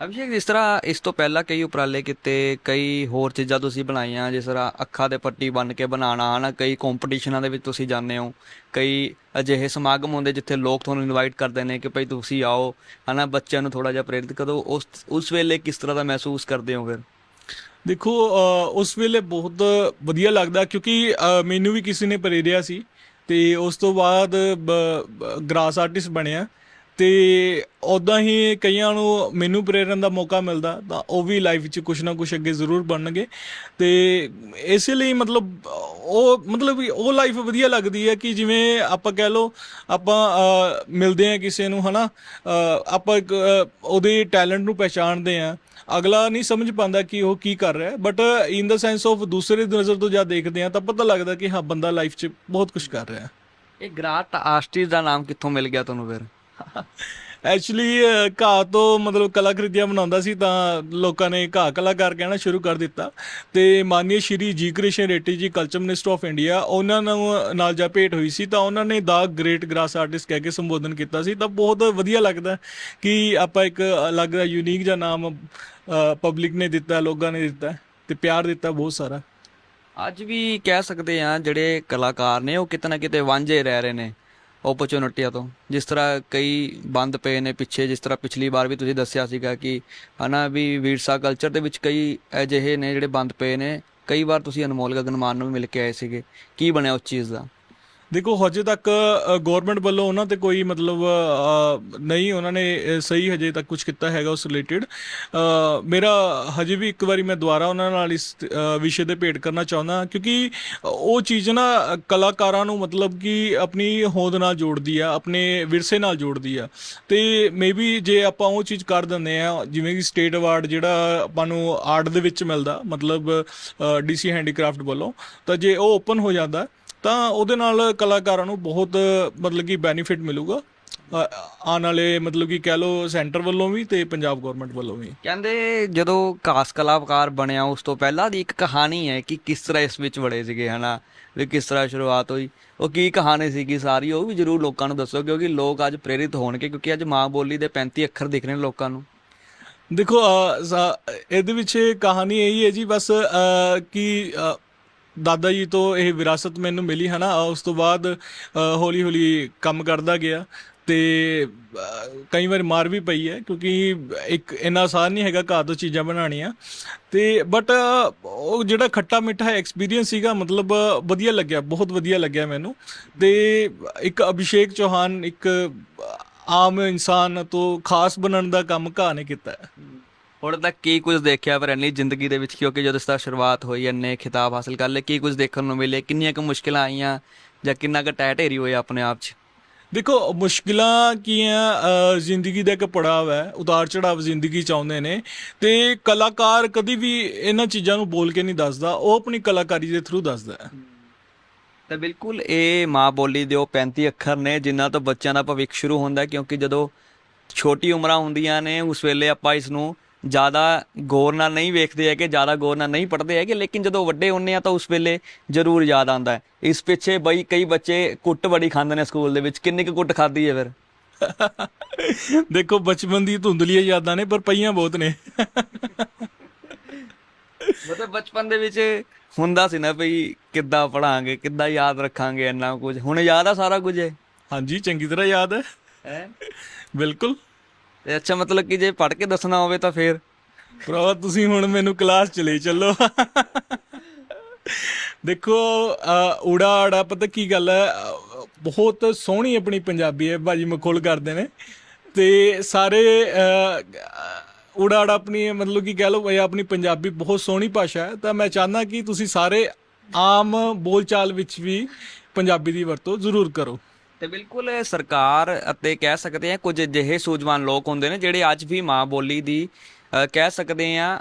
ਅਭਿਸ਼ੇਕ, ਜਿਸ ਤਰ੍ਹਾਂ ਇਸ ਤੋਂ ਪਹਿਲਾਂ ਕਈ ਉਪਰਾਲੇ ਕੀਤੇ, ਕਈ ਹੋਰ ਚੀਜ਼ਾਂ ਤੁਸੀਂ ਬਣਾਈਆਂ, ਜਿਸ ਤਰ੍ਹਾਂ ਅੱਖਾਂ ਦੇ ਪੱਟੀ ਬੰਨ ਕੇ ਬਣਾਉਣਾ, ਹਨਾ, ਕਈ ਕੰਪੀਟੀਸ਼ਨਾਂ ਦੇ ਵਿੱਚ ਤੁਸੀਂ ਜਾਂਦੇ ਹੋ, ਕਈ ਅਜਿਹੇ ਸਮਾਗਮ ਹੁੰਦੇ ਜਿੱਥੇ ਲੋਕ ਤੁਹਾਨੂੰ ਇਨਵਾਈਟ ਕਰਦੇ ਨੇ ਕਿ ਭਾਈ ਤੁਸੀਂ ਆਓ, ਹਨਾ, ਬੱਚਿਆਂ ਨੂੰ ਥੋੜਾ ਜਿਹਾ ਪ੍ਰੇਰਿਤ ਕਰੋ, ਉਸ ਉਸ ਵੇਲੇ ਕਿਸ ਤਰ੍ਹਾਂ ਦਾ ਮਹਿਸੂਸ ਕਰਦੇ ਹੋ ਫਿਰ? ਦੇਖੋ ਉਸ ਵੇਲੇ ਬਹੁਤ ਵਧੀਆ ਲੱਗਦਾ, ਕਿਉਂਕਿ ਮੈਨੂੰ ਵੀ ਕਿਸੇ ਨੇ ਪ੍ਰੇਰਿਆ ਸੀ, ਤੇ ਉਸ ਤੋਂ ਬਾਅਦ ਗ੍ਰਾਸ ਆਰਟਿਸਟ ਬਣਿਆ। ਤੇ ਉਦਾਂ ਹੀ ਕਈਆਂ ਨੂੰ ਮੈਨੂੰ ਪ੍ਰੇਰਨ ਦਾ ਮੌਕਾ ਮਿਲਦਾ ਤਾਂ ਉਹ ਵੀ ਲਾਈਫ ਵਿੱਚ ਕੁਝ ਨਾ ਕੁਝ ਅੱਗੇ ਜ਼ਰੂਰ ਬਣਨਗੇ। ਤੇ ਇਸੇ ਲਈ ਮਤਲਬ ਉਹ ਮਤਲਬ ਉਹ ਲਾਈਫ ਵਧੀਆ ਲੱਗਦੀ ਹੈ ਕਿ ਜਿਵੇਂ ਆਪਾਂ ਕਹਿ ਲਓ ਆਪਾਂ ਮਿਲਦੇ ਆ ਕਿਸੇ ਨੂੰ ਹਨਾ? ਅ, ਆਪਾਂ ਇੱਕ ਉਹਦੇ ਟੈਲੈਂਟ ਨੂੰ ਪਹਿਚਾਣਦੇ ਆ ਅਗਲਾ ਨਹੀਂ ਸਮਝ ਪਾਉਂਦਾ ਕਿ ਉਹ ਕੀ ਕਰ ਰਿਹਾ but in the sense of ਦੂਸਰੇ ਨਜ਼ਰ ਤੋਂ ਜਦ ਦੇਖਦੇ ਆ ਤਾਂ ਪਤਾ ਲੱਗਦਾ ਕਿ ਹਾਂ ਬੰਦਾ ਲਾਈਫ 'ਚ ਬਹੁਤ ਕੁਝ ਕਰ ਰਿਹਾ। ਇਹ ਗ੍ਰਾਟ ਆਰਟਿਸਟ ਦਾ ਨਾਮ ਕਿੱਥੋਂ ਮਿਲ ਗਿਆ ਤੁਹਾਨੂੰ ਫਿਰ? ਐਕਚੁਅਲੀ ਘਾਹ ਤੋਂ ਮਤਲਬ ਕਲਾਕ੍ਰਿਤੀਆਂ ਬਣਾਉਂਦਾ ਸੀ ਤਾਂ ਲੋਕਾਂ ਨੇ ਘਾਹ ਕਲਾਕਾਰ ਕਹਿਣਾ ਸ਼ੁਰੂ ਕਰ ਦਿੱਤਾ। ਤੇ ਮਾਨਨੀय ਸ਼੍ਰੀ ਜੀ ਕ੍ਰਿਸ਼ਨ ਰੈੱਟੀ ਜੀ ਕਲਚਰ ਮਿਨਿਸਟਰ ਆਫ ਇੰਡੀਆ ਉਹਨਾਂ ਨੂੰ ਨਾਲ ਜਾ ਭੇਟ ਹੋਈ ਸੀ ਤਾਂ ਉਹਨਾਂ ਨੇ ਦਾ ਗ੍ਰੇਟ ਗ੍ਰਾਸ ਆਰਟਿਸਟ ਕਹਿ ਕੇ ਸੰਬੋਧਨ ਕੀਤਾ ਸੀ। ਤਾਂ ਬਹੁਤ ਵਧੀਆ ਲੱਗਦਾ ਕਿ ਆਪਾਂ ਇੱਕ ਅਲੱਗ ਦਾ ਯੂਨੀਕ ਜਿਹਾ ਨਾਮ ਪਬਲਿਕ ਨੇ ਦਿੱਤਾ, ਲੋਕਾਂ ਨੇ ਦਿੱਤਾ ਤੇ ਪਿਆਰ ਦਿੱਤਾ ਬਹੁਤ ਸਾਰਾ। ਅੱਜ ਵੀ ਕਹਿ ਸਕਦੇ ਆ ਜਿਹੜੇ ਕਲਾਕਾਰ ਨੇ, ਉਹ ਕਿਤੇ ਨਾ ਕਿਤੇ ਵਾਂਝੇ ਰਹਿ ਰਹੇ ਨੇ। ਓਪਰਚੁਨਿਟੀਆਂ ਤੋਂ। ਜਿਸ ਤਰ੍ਹਾਂ ਕਈ ਬੰਦ ਪਏ ਨੇ ਪਿੱਛੇ, ਜਿਸ ਤਰ੍ਹਾਂ ਪਿਛਲੀ ਵਾਰ ਵੀ ਤੁਸੀਂ ਦੱਸਿਆ ਸੀਗਾ ਕਿ ਹਨਾ ਵੀ ਵੀਰਸਾ ਕਲਚਰ ਦੇ ਵਿੱਚ ਕਈ ਅਜਿਹੇ ਨੇ ਜਿਹੜੇ ਬੰਦ ਪਏ ਨੇ। ਕਈ ਵਾਰ ਤੁਸੀਂ ਅਨਮੋਲ ਗਗਨਮਾਨ ਨੂੰ ਵੀ ਮਿਲ ਕੇ ਆਏ ਸੀਗੇ। ਕੀ ਬਣਿਆ ਉਸ ਚੀਜ਼ ਦਾ? ਦੇਖੋ, ਹਜੇ ਤੱਕ ਗਵਰਨਮੈਂਟ ਵੱਲੋਂ ਉਹਨਾਂ ਤੇ ਕੋਈ ਮਤਲਬ ਨਹੀਂ ਉਹਨਾਂ ਨੇ ਸਹੀ ਹਜੇ ਤੱਕ ਕੁਝ ਕੀਤਾ ਹੈਗਾ ਉਸ ਰਿਲੇਟਡ ਮੇਰਾ ਹਜੇ ਵੀ ਇੱਕ ਵਾਰੀ ਮੈਂ ਦੁਬਾਰਾ ਉਹਨਾਂ ਨਾਲ ਇਸ ਵਿਸ਼ੇ ਤੇ ਭੇਟ ਕਰਨਾ ਚਾਹੁੰਦਾ ਕਿਉਂਕਿ ਉਹ ਚੀਜ਼ ਨਾ ਕਲਾਕਾਰਾਂ ਨੂੰ ਮਤਲਬ ਕਿ ਆਪਣੀ ਹੋਂਦ ਨਾਲ ਜੋੜਦੀ ਆ, ਆਪਣੇ ਵਿਰਸੇ ਨਾਲ ਜੋੜਦੀ ਆ। ਤੇ ਮੇਬੀ ਜੇ ਆਪਾਂ ਉਹ ਚੀਜ਼ ਕਰ ਦਿੰਦੇ ਆ, ਜਿਵੇਂ ਕਿ ਸਟੇਟ ਅਵਾਰਡ ਜਿਹੜਾ ਆਪਾਂ ਨੂੰ ਆਰਟ ਦੇ ਵਿੱਚ ਮਿਲਦਾ, ਮਤਲਬ ਡੀਸੀ ਹੈਂਡੀਕ੍ਰਾਫਟ ਵੱਲੋਂ, ਤਾਂ ਜੇ ਉਹ ਓਪਨ ਹੋ ਜਾਂਦਾ ਤਾਂ ਉਹਦੇ ਨਾਲ ਕਲਾਕਾਰਾਂ ਨੂੰ ਬਹੁਤ ਮਤਲਬ ਕਿ ਬੈਨੀਫਿਟ ਮਿਲੂਗਾ। ਆਉਣ ਵਾਲੇ ਮਤਲਬ ਕਿ ਕਹਿ ਲਓ ਸੈਂਟਰ ਵੱਲੋਂ ਵੀ ਤੇ ਪੰਜਾਬ ਗਵਰਨਮੈਂਟ ਵੱਲੋਂ ਵੀ। ਕਹਿੰਦੇ ਜਦੋਂ ਕਾਸ ਕਲਾਕਾਰ ਬਣਿਆ ਉਸ ਤੋਂ ਪਹਿਲਾਂ ਦੀ ਇੱਕ ਕਹਾਣੀ ਹੈ ਕਿ ਕਿਸ ਤਰ੍ਹਾਂ ਇਸ ਵਿੱਚ ਵੜੇ ਸੀਗੇ ਹਨਾ? ਵੀ ਕਿਸ ਤਰ੍ਹਾਂ ਸ਼ੁਰੂਆਤ ਹੋਈ। ਉਹ ਕੀ ਕਹਾਣੀ ਸੀਗੀ ਸਾਰੀ ਉਹ ਵੀ ਜਰੂਰ ਲੋਕਾਂ ਨੂੰ ਦੱਸੋ ਕਿਉਂਕਿ ਲੋਕ ਅੱਜ ਪ੍ਰੇਰਿਤ ਹੋਣਗੇ ਕਿਉਂਕਿ ਅੱਜ ਮਾਂ ਬੋਲੀ ਦੇ 35 ਅੱਖਰ ਦਿਖ ਰਹੇ ਨੇ ਲੋਕਾਂ ਨੂੰ। ਦੇਖੋ ਇਹਦੇ ਵਿੱਚ ਕਹਾਣੀ ਇਹੀ ਹੈ ਜੀ ਬਸ ਕਿ ਦਾਦਾ ਜੀ ਤੋਂ ਇਹ ਵਿਰਾਸਤ ਮੈਨੂੰ ਮਿਲੀ ਹੈ ਨਾ ਉਸ ਤੋਂ ਬਾਅਦ ਹੌਲੀ ਹੌਲੀ ਕੰਮ ਕਰਦਾ ਗਿਆ ਤੇ ਕਈ ਵਾਰ ਮਾਰ ਵੀ ਪਈ ਹੈ ਕਿਉਂਕਿ ਇੱਕ ਇੰਨਾ ਆਸਾਨ ਨਹੀਂ ਹੈਗਾ ਘਰ ਤੋਂ ਚੀਜ਼ਾਂ ਬਣਾਉਣੀਆਂ। ਤੇ ਬਟ ਉਹ ਜਿਹੜਾ ਖੱਟਾ ਮਿੱਠਾ ਐਕਸਪੀਰੀਅੰਸ ਸੀਗਾ, ਮਤਲਬ ਵਧੀਆ ਲੱਗਿਆ, ਬਹੁਤ ਵਧੀਆ ਲੱਗਿਆ ਮੈਨੂੰ। ਤੇ ਇੱਕ ਅਭਿਸ਼ੇਕ ਚੌਹਾਨ ਇੱਕ ਆਮ ਇਨਸਾਨ ਤੋਂ ਖਾਸ ਬਣਨ ਦਾ ਕੰਮ ਘਾ ਨੇ ਕੀਤਾ ਹੈ। ਹੁਣ ਤੱਕ ਕੀ ਕੁਝ ਦੇਖਿਆ ਪਰ ਇੰਨੀ ਜ਼ਿੰਦਗੀ ਦੇ ਵਿੱਚ ਕਿਉਂਕਿ ਜਦੋਂ ਇਸ ਦਾ ਸ਼ੁਰੂਆਤ ਹੋਈ ਇੰਨੇ ਖਿਤਾਬ ਹਾਸਲ ਕਰ ਲਏ ਕੀ ਕੁਝ ਦੇਖਣ ਨੂੰ ਮਿਲੇ ਕਿੰਨੀਆਂ ਕੁ ਮੁਸ਼ਕਲਾਂ ਆਈਆਂ ਜਾਂ ਕਿੰਨਾ ਕੁ ਟੈ ਢੇਰੀ ਹੋਇਆ ਆਪਣੇ ਆਪ 'ਚ? ਦੇਖੋ ਮੁਸ਼ਕਿਲਾਂ ਕੀ ਆ ਜ਼ਿੰਦਗੀ ਦਾ ਇੱਕ ਪੜਾਅ ਹੈ ਉਤਾਰ ਚੜਾਵ ਜ਼ਿੰਦਗੀ ਚ ਆਉਂਦੇ ਨੇ ਤੇ ਕਲਾਕਾਰ ਕਦੀ ਵੀ ਇਹਨਾਂ ਚੀਜ਼ਾਂ ਨੂੰ ਬੋਲ ਕੇ ਨਹੀਂ ਦੱਸਦਾ ਉਹ ਆਪਣੀ ਕਲਾਕਾਰੀ ਦੇ ਥਰੂ ਦੱਸਦਾ ਹੈ। ਤਾਂ ਬਿਲਕੁਲ ਇਹ ਮਾਂ ਬੋਲੀ ਦੇ ਉਹ 35 ਅੱਖਰ ਨੇ ਜਿਨ੍ਹਾਂ ਤੋਂ ਬੱਚਿਆਂ ਦਾ ਭਵਿੱਖ ਸ਼ੁਰੂ ਹੁੰਦਾ ਕਿਉਂਕਿ ਜਦੋਂ ਛੋਟੀ ਉਮਰਾਂ ਹੁੰਦੀਆਂ ਨੇ ਉਸ ਵੇਲੇ ਆਪਾਂ ਇਸ ਨੂੰ ਜ਼ਿਆਦਾ ਗੌਰ ਨਾਲ ਨਹੀਂ ਵੇਖਦੇ ਹੈ ਕਿ ਜ਼ਿਆਦਾ ਗੌਰ ਨਾਲ ਨਹੀਂ ਪੜ੍ਹਦੇ ਹੈ ਕਿ ਲੇਕਿਨ ਜਦੋਂ ਵੱਡੇ ਹੁੰਨੇ ਆ ਤਾਂ ਉਸ ਵੇਲੇ ਜ਼ਰੂਰ ਯਾਦ ਆਉਂਦਾ ਹੈ। ਇਸ ਪਿੱਛੇ ਬਈ ਕਈ ਬੱਚੇ ਕੁੱਟ ਬੜੀ ਖਾਂਦੇ ਨੇ ਸਕੂਲ ਦੇ ਵਿੱਚ। ਕਿੰਨੀ ਕੁ ਕੁੱਟ ਖਾਧੀ ਹੈ ਫਿਰ? <laughs> ਦੇਖੋ ਬਚਪਨ ਦੀ ਧੁੰਦਲੀਆਂ ਯਾਦਾਂ ਨੇ ਪਰ ਪਈਆਂ ਬਹੁਤ ਨੇ। ਮਤਲਬ ਬਚਪਨ ਦੇ ਵਿੱਚ ਹੁੰਦਾ ਸੀ ਨਾ ਭਈ ਕਿੱਦਾਂ ਪੜਾਂਗੇ ਕਿੱਦਾਂ ਯਾਦ ਰੱਖਾਂਗੇ ਇੰਨਾ ਕੁਝ। ਹੁਣ ਯਾਦ ਆ ਸਾਰਾ ਕੁਝ ਹਾਂਜੀ ਚੰਗੀ ਤਰ੍ਹਾਂ ਯਾਦ ਹੈ। ਹੈ? ਬਿਲਕੁਲ। ਤੇ ਅੱਛਾ ਮਤਲਬ ਕਿ ਜੇ ਪੜ੍ਹ ਕੇ ਦੱਸਣਾ ਹੋਵੇ ਤਾਂ ਫੇਰ। ਭਰਾਵਾ ਤੁਸੀਂ ਹੁਣ ਮੈਨੂੰ ਕਲਾਸ ਚ ਲੈ ਚੱਲੋ। ਦੇਖੋ ਅਹ, ਊੜਾ ਆੜਾ ਪਤਾ ਕੀ ਗੱਲ ਹੈ ਬਹੁਤ ਸੋਹਣੀ ਆਪਣੀ ਪੰਜਾਬੀ ਹੈ ਬਾਜੀ ਮਖੋਲ ਕਰਦੇ ਨੇ। ਤੇ ਸਾਰੇ ਅਹ, ਊੜਾ ਆੜਾ ਆਪਣੀ ਮਤਲਬ ਕਿ ਕਹਿ ਲਓ ਇਹ ਆਪਣੀ ਪੰਜਾਬੀ ਬਹੁਤ ਸੋਹਣੀ ਭਾਸ਼ਾ ਹੈ। ਤਾਂ ਮੈਂ ਚਾਹੁੰਦਾ ਕਿ ਤੁਸੀਂ ਸਾਰੇ ਆਮ ਬੋਲਚਾਲ ਵਿੱਚ ਵੀ ਪੰਜਾਬੀ ਦੀ ਵਰਤੋਂ ਜ਼ਰੂਰ ਕਰੋ। ਤੇ ਬਿਲਕੁਲ ਸਰਕਾਰ ਅਤੇ ਕਹਿ ਸਕਦੇ ਆ ਕੁਝ ਅਜਿਹੇ ਸੂਝਵਾਨ ਲੋਕ ਹੁੰਦੇ ਨੇ ਜਿਹੜੇ ਅੱਜ ਵੀ ਮਾਂ ਬੋਲੀ ਦੀ ਕਹਿ ਸਕਦੇ ਆ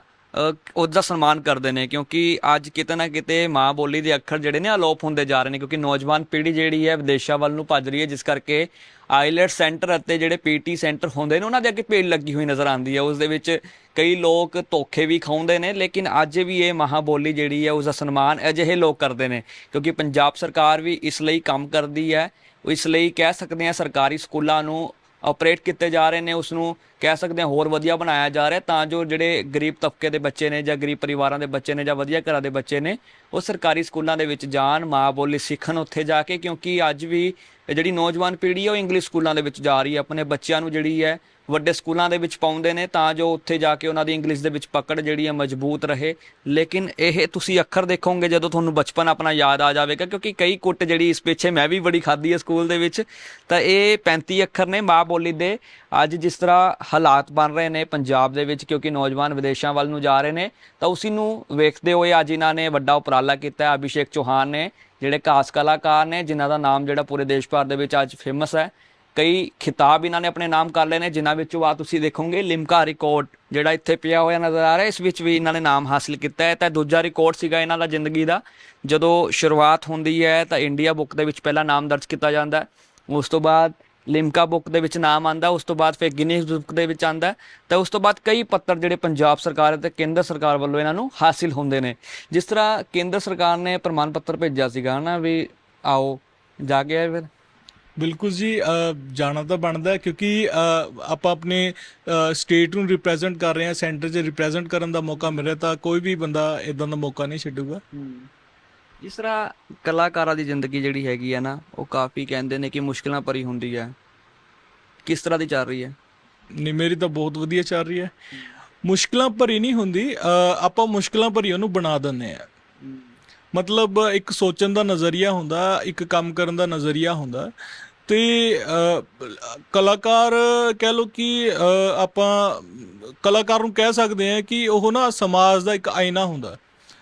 ਉਹਦਾ ਸਨਮਾਨ ਕਰਦੇ ਨੇ ਕਿਉਂਕਿ ਅੱਜ ਕਿਤੇ ਨਾ ਕਿਤੇ ਮਾਂ ਬੋਲੀ ਦੇ ਅੱਖਰ ਜਿਹੜੇ ਨੇ ਅਲੋਪ ਹੁੰਦੇ ਜਾ ਰਹੇ ਨੇ ਕਿਉਂਕਿ ਨੌਜਵਾਨ ਪੀੜ੍ਹੀ ਜਿਹੜੀ ਹੈ ਵਿਦੇਸ਼ਾਂ ਵੱਲ ਨੂੰ ਭੱਜ ਰਹੀ ਹੈ, ਜਿਸ ਕਰਕੇ ਆਈਲੈਟ ਸੈਂਟਰ ਅਤੇ ਜਿਹੜੇ ਪੀਟੀ ਸੈਂਟਰ ਹੁੰਦੇ ਨੇ ਉਹਨਾਂ ਦੇ ਅੱਗੇ ਭੀੜ ਲੱਗੀ ਹੋਈ ਨਜ਼ਰ ਆਉਂਦੀ ਹੈ। ਉਸ ਦੇ ਵਿੱਚ ਕਈ ਲੋਕ ਧੋਖੇ ਵੀ ਖਾਉਂਦੇ ਨੇ, ਲੇਕਿਨ ਅੱਜ ਵੀ ਇਹ ਮਹਾਂ ਬੋਲੀ ਜਿਹੜੀ ਹੈ, ਉਸ ਦਾ ਸਨਮਾਨ ਅਜਿਹੇ ਲੋਕ ਕਰਦੇ ਨੇ, ਕਿਉਂਕਿ ਪੰਜਾਬ ਸਰਕਾਰ ਵੀ ਇਸ ਲਈ ਕੰਮ ਕਰਦੀ ਹੈ, ਇਸ ਲਈ ਕਹਿ ਸਕਦੇ ਹਾਂ ਸਰਕਾਰੀ ਸਕੂਲਾਂ ਨੂੰ ਆਪਰੇਟ ਕੀਤੇ ਜਾ ਰਹੇ ਨੇ ਉਸ ਨੂੰ ਕਹਿ ਸਕਦੇ ਹਾਂ ਹੋਰ ਵਧੀਆ ਬਣਾਇਆ ਜਾ ਰਿਹਾ, ਤਾਂ ਜੋ ਜਿਹੜੇ ਗਰੀਬ ਤਬਕੇ ਦੇ ਬੱਚੇ ਨੇ ਜਾਂ ਗਰੀਬ ਪਰਿਵਾਰਾਂ ਦੇ ਬੱਚੇ ਨੇ ਜਾਂ ਵਧੀਆ ਘਰਾਂ ਦੇ ਬੱਚੇ ਨੇ, ਉਹ ਸਰਕਾਰੀ ਸਕੂਲਾਂ ਦੇ ਵਿੱਚ ਜਾਣ ਮਾਂ ਬੋਲੀ ਸਿੱਖਣ ਉੱਥੇ ਜਾ ਕੇ, ਕਿਉਂਕਿ ਅੱਜ ਵੀ ਜਿਹੜੀ ਨੌਜਵਾਨ ਪੀੜ੍ਹੀ ਹੈ, ਉਹ ਇੰਗਲਿਸ਼ ਸਕੂਲਾਂ ਦੇ ਵਿੱਚ ਜਾ ਰਹੀ ਹੈ, ਆਪਣੇ ਬੱਚਿਆਂ ਨੂੰ ਜਿਹੜੀ ਹੈ ਵੱਡੇ ਸਕੂਲਾਂ ਦੇ ਵਿੱਚ ਪਾਉਂਦੇ ਨੇ ਤਾਂ ਜੋ ਉੱਥੇ ਜਾ ਕੇ ਉਹਨਾਂ ਦੀ ਇੰਗਲਿਸ਼ ਦੇ ਵਿੱਚ ਪਕੜ ਜਿਹੜੀ ਹੈ ਮਜ਼ਬੂਤ ਰਹੇ। ਲੇਕਿਨ ਇਹ ਤੁਸੀਂ ਅੱਖਰ ਦੇਖੋਗੇ ਜਦੋਂ ਤੁਹਾਨੂੰ ਬਚਪਨ ਆਪਣਾ ਯਾਦ ਆ ਜਾਵੇਗਾ, ਕਿਉਂਕਿ ਕਈ ਕੁੱਟ ਜਿਹੜੀ ਇਸ ਪਿੱਛੇ ਮੈਂ ਵੀ ਬੜੀ ਖਾਧੀ ਹੈ ਸਕੂਲ ਦੇ ਵਿੱਚ। ਤਾਂ ਇਹ 35 ਅੱਖਰ ਨੇ ਮਾਂ ਬੋਲੀ ਦੇ। ਅੱਜ ਜਿਸ ਤਰ੍ਹਾਂ ਹਾਲਾਤ ਬਣ ਰਹੇ ਨੇ ਪੰਜਾਬ ਦੇ ਵਿੱਚ, ਕਿਉਂਕਿ ਨੌਜਵਾਨ ਵਿਦੇਸ਼ਾਂ ਵੱਲ ਨੂੰ ਜਾ ਰਹੇ ਨੇ, ਤਾਂ ਉਸੇ ਨੂੰ ਵੇਖਦੇ ਹੋਏ ਅੱਜ ਇਹਨਾਂ ਨੇ ਵੱਡਾ ਉਪਰਾਲਾ ਕੀਤਾ ਹੈ। ਅਭਿਸ਼ੇਕ ਚੌਹਾਨ ਨੇ, ਜਿਹੜੇ ਖਾਸ ਕਲਾਕਾਰ ਨੇ, ਜਿਨ੍ਹਾਂ ਦਾ ਨਾਮ ਜਿਹੜਾ ਪੂਰੇ ਦੇਸ਼ ਭਰ ਦੇ ਵਿੱਚ ਅੱਜ ਫੇਮਸ ਹੈ ਕਈ ਖਿਤਾਬ ਇਹਨਾਂ ਨੇ ਆਪਣੇ ਨਾਮ ਕਰ ਲਏ ਨੇ, ਜਿਨ੍ਹਾਂ ਵਿੱਚੋਂ ਆ ਤੁਸੀਂ ਦੇਖੋਗੇ, ਲਿਮਕਾ ਰਿਕਾਰਡ ਜਿਹੜਾ ਇੱਥੇ ਪਿਆ ਹੋਇਆ ਨਜ਼ਰ ਆ ਰਿਹਾ, ਇਸ ਵਿੱਚ ਵੀ ਇਹਨਾਂ ਨੇ ਨਾਮ ਹਾਸਿਲ ਕੀਤਾ ਹੈ। ਤਾਂ ਦੂਜਾ ਰਿਕਾਰਡ ਸੀਗਾ ਇਹਨਾਂ ਦਾ ਜ਼ਿੰਦਗੀ ਦਾ। ਜਦੋਂ ਸ਼ੁਰੂਆਤ ਹੁੰਦੀ ਹੈ, ਤਾਂ ਇੰਡੀਆ ਬੁੱਕ ਦੇ ਵਿੱਚ ਪਹਿਲਾ ਨਾਮ ਦਰਜ ਕੀਤਾ ਜਾਂਦਾ ਹੈ। ਉਸ ਤੋਂ ਬਾਅਦ ਲਿਮਕਾ ਬੁੱਕ ਦੇ ਵਿੱਚ ਨਾਮ ਆਂਦਾ ਉਸ ਤੋਂ ਬਾਅਦ ਫਿਰ ਗਿਨੀਜ਼ ਬੁੱਕ ਦੇ ਵਿੱਚ ਆਂਦਾ ਤਾਂ ਉਸ ਤੋਂ ਬਾਅਦ ਕਈ ਪੱਤਰ ਜਿਹੜੇ ਪੰਜਾਬ ਸਰਕਾਰ ਅਤੇ ਕੇਂਦਰ ਸਰਕਾਰ ਵੱਲੋਂ ਇਹਨਾਂ ਨੂੰ ਹਾਸਿਲ ਹੁੰਦੇ ਨੇ। ਜਿਸ ਤਰ੍ਹਾਂ ਕੇਂਦਰ ਸਰਕਾਰ ਨੇ ਪ੍ਰਮਾਣ ਪੱਤਰ ਭੇਜਿਆ ਸੀਗਾ ਨਾ ਵੀ ਆਓ, ਜਾ ਕੇ ਆਏ ਫਿਰ। ਬਿਲਕੁਲ ਜੀ ਜਾਣਾ ਤਾਂ ਬਣਦਾ ਕਿਉਂਕਿ ਆਪਾਂ ਆਪਣੇ ਸਟੇਟ ਨੂੰ ਰਿਪਰੈਜ਼ੈਂਟ ਕਰ ਰਹੇ ਹਾਂ ਸੈਂਟਰ 'ਚ ਰਿਪਰੈਜ਼ੈਂਟ ਕਰਨ ਦਾ ਮੌਕਾ ਮਿਲ ਰਿਹਾ ਤਾਂ ਕੋਈ ਵੀ ਬੰਦਾ ਇਦਾਂ ਦਾ ਮੌਕਾ ਨਹੀਂ ਛੱਡੂਗਾ। ਜਿਸ ਤਰ੍ਹਾਂ ਕਲਾਕਾਰਾਂ ਦੀ ਜ਼ਿੰਦਗੀ ਜਿਹੜੀ ਹੈਗੀ ਆ ਨਾ ਉਹ ਕਾਫੀ ਕਹਿੰਦੇ ਨੇ ਕਿ ਮੁਸ਼ਕਲਾਂ ਭਰੀ ਹੁੰਦੀ ਹੈ। ਕਿਸ ਤਰ੍ਹਾਂ ਦੀ ਚੱਲ ਰਹੀ ਹੈ? ਨਹੀਂ ਮੇਰੀ ਤਾਂ ਬਹੁਤ ਵਧੀਆ ਚੱਲ ਰਹੀ ਹੈ। ਮੁਸ਼ਕਲਾਂ ਭਰੀ ਨਹੀਂ ਹੁੰਦੀ ਆਪਾਂ ਮੁਸ਼ਕਲਾਂ ਭਰੀ ਉਹਨੂੰ ਬਣਾ ਦਿੰਦੇ ਆ ਮਤਲਬ ਇੱਕ ਸੋਚਣ ਦਾ ਨਜ਼ਰੀਆ ਹੁੰਦਾ ਇੱਕ ਕੰਮ ਕਰਨ ਦਾ ਨਜ਼ਰੀਆ ਹੁੰਦਾ। ਤੇ ਕਲਾਕਾਰ ਕਹਿ ਲੋ ਕਿ ਆਪਾਂ ਕਲਾਕਾਰ ਨੂੰ ਕਹਿ ਸਕਦੇ ਹਾਂ ਕਿ ਉਹ ਨਾ ਸਮਾਜ ਦਾ ਇੱਕ ਆਇਨਾ ਹੁੰਦਾ।